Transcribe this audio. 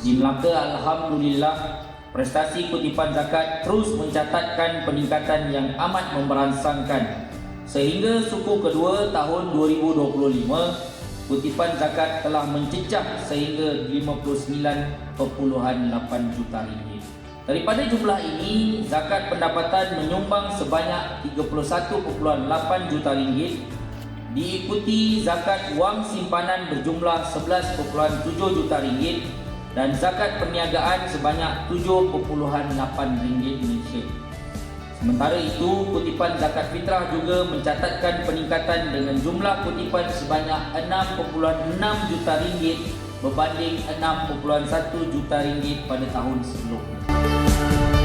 Di Melaka, Alhamdulillah, prestasi kutipan zakat terus mencatatkan peningkatan yang amat memberangsangkan. Sehingga suku kedua tahun 2025, kutipan zakat telah mencecah sehingga 59.8 juta ringgit. Daripada jumlah ini, zakat pendapatan menyumbang sebanyak 31.8 juta ringgit diikuti zakat wang simpanan berjumlah 11.7 juta ringgit dan zakat perniagaan sebanyak 7.8 ringgit Malaysia. Sementara itu, kutipan zakat fitrah juga mencatatkan peningkatan dengan jumlah kutipan sebanyak 6.6 juta ringgit berbanding 6.1 juta ringgit pada tahun sebelumnya.